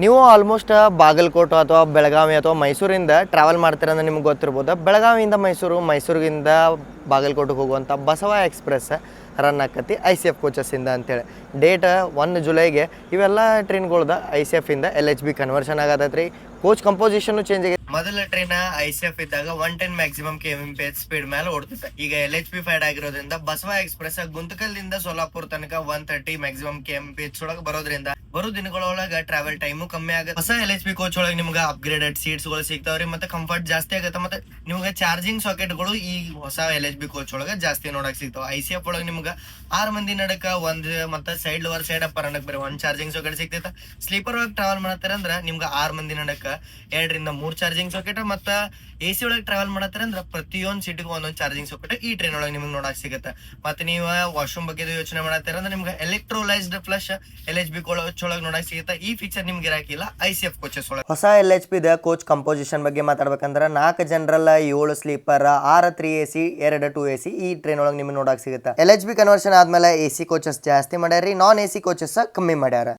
ನೀವು ಆಲ್ಮೋಸ್ಟ್ ಬಾಗಲಕೋಟೆ ಅಥವಾ ಬೆಳಗಾವಿ ಅಥವಾ ಮೈಸೂರಿಂದ ಟ್ರಾವೆಲ್ ಮಾಡ್ತೀರ ಅಂದ್ರೆ ನಿಮ್ಗೆ ಗೊತ್ತಿರ್ಬೋದು. ಬೆಳಗಾವಿಯಿಂದ ಮೈಸೂರು, ಮೈಸೂರಿಗಿಂದ ಬಾಗಲಕೋಟೆಗೆ ಹೋಗುವಂಥ ಬಸವ ಎಕ್ಸ್ಪ್ರೆಸ್ ರನ್ ಆಕತಿ ಐ ಸಿ ಎಫ್ ಕೋಚಸ್ಸಿಂದ ಅಂತೇಳಿ. ಡೇಟ್ ಒನ್ ಜುಲೈಗೆ ಇವೆಲ್ಲ ಟ್ರೈನ್ಗಳ್ದ ಐ ಸಿ ಎಫ್ ಇಂದ ಎಲ್ ಎಚ್ ಬಿ ಕನ್ವರ್ಷನ್ ಆಗತ್ತೈತ್ರಿ ಕೋಚ್ ಕಂಪೋಸಿಷನ್ ಚೇಂಜ್ ಆಗಿದೆ ಮೊದಲ ಟ್ರೈನ್ ಐ ಸಿ ಎಫ್ ಇದ್ದಾಗ one ten maximum K M P speed ಮೇಲೆ ಓಡ್ತಿತ್ತು. ಈಗ ಎಲ್ ಎಚ್ ಪಿ ಫೈಡ್ ಆಗಿರೋದ್ರಿಂದ ಬಸವ ಎಕ್ಸ್ಪ್ರೆಸ್ ಗುಂತಕಲ್ದಿಂದ ಸೋಲಾಪುರ್ ತನಕ one thirty maximum K M P H ಒಳಗೆ ಬರೋದ್ರಿಂದ ಬರೋ ದಿನಗಳೊಳಗೆ ಟ್ರಾವೆಲ್ ಟೈಮು ಕಮ್ಮಿ ಆಗುತ್ತೆ. ಹೊಸ ಎಲ್ ಎಚ್ ಪಿ ಕೋಚ್ ಒಳಗೆ ನಿಮ್ಗೆ ಅಪ್ಗ್ರೇಡೆಡ್ ಸೀಟ್ಸ್ಗಳು ಸಿಗ್ತಾವ್ರಿ, ಮತ್ತೆ ಕಂಫರ್ಟ್ ಜಾಸ್ತಿ ಆಗುತ್ತೆ, ಮತ್ತೆ ನಿಮ್ಗೆ ಚಾರ್ಜಿಂಗ್ ಸಾಕೆಟ್ಗಳು ಈ ಹೊಸ ಎಲ್ ಎಚ್ ಬಿ ಕೋಚ್ ಒಳಗೆ ಜಾಸ್ತಿ ನೋಡಕ್ ಸಿಗ್ತಾವ. ಐ ಸಿ ಎಫ್ ಒಳಗೆ ನಿಮ್ಗೆ ಆರು ಮಂದಿ ನಡಕ ಒಂದ್ ಮತ್ತೆ ಸೈಡ್ ಲೋವರ್ ಸೈಡ್ ಅಪ್ಪರ್ ನಡಕ್ ಬರೀ ಒಂದ್ ಚಾರ್ಜಿಂಗ್ ಸಾಕೆಟ್ ಸಿಗ್ತೈತೆ ಸ್ಲೀಪರ್ ಒಳಗೆ ಟ್ರಾವೆಲ್ ಮಾಡತ್ತಾರ ಅಂದ್ರೆ ನಿಮ್ಗೆ ಆರ್ ಮಂದಿ ನಡಕ ಎರಡರಿಂದ ಮೂರ್ ಚಾರ್ಜಿಂಗ್ ಸಾಕೆಟ್ ಮತ್ತ ಎ ಸಿ ಒಳಗೆ ಟ್ರಾವೆಲ್ ಮಾಡತ್ತಾರ ಅಂದ್ರೆ ಪ್ರತಿಯೊಂದು ಸೀಟಿಗೂ ಒಂದೊಂದು ಚಾರ್ಜಿಂಗ್ ಸಾಕೆಟ್ ಈ ಟ್ರೈನ್ ಒಳಗೆ ನಿಮ್ಗೆ ನೋಡಕ್ ಸಿಗುತ್ತೆ. ಮತ್ತೆ ನೀವು ವಾಶ್ರೂಮ್ ಬಗ್ಗೆ ಯೋಚನೆ ಮಾಡತ್ತಾರ ಅಂದ್ರೆ ನಿಮ್ಗೆ electrolysed flush L H B ಒಳಗೆ ನೋಡಕ್ ಸಿಗುತ್ತೆ. ಈ ಫೀಚರ್ ನಿಮ್ಗೆ ಇರಾಕಿಲ್ಲ. ಐ ಸಿ ಎಫ್ ಕೋಚಸ್ ಒಳಗೆ. ಹೊಸ ಎಲ್ ಎಚ್ ಪಿ ದ ಕೋಚ್ ಕಂಪೋಸಿಷನ್ ಬಗ್ಗೆ ಮಾತಾಡ್ಬೇಕಂದ್ರೆ ನಾಲ್ಕು ಜನರಲ್ ಏಳು ಸ್ಲೀಪರ್ ಆರು ತ್ರೀ ಎ ಸಿ ಎರಡು ಟೂ ಎ ಸಿ ಈ ಟ್ರೈನ್ ಒಳಗೆ ನಿಮ್ಗೆ ನೋಡಕ್ ಸಿಗುತ್ತೆ. ಎಲ್ ಎಚ್ ಬಿ ಕನ್ವರ್ಷನ್ ಆದ್ಮೇಲೆ ಎ ಸಿ ಕೋಚಸ್ ಜಾಸ್ತಿ ಮಾಡ್ಯಾರ ನಾನ್ ಎ ಸಿ ಕೋಚಸ್ ಕಮ್ಮಿ ಮಾಡ್ಯಾರ.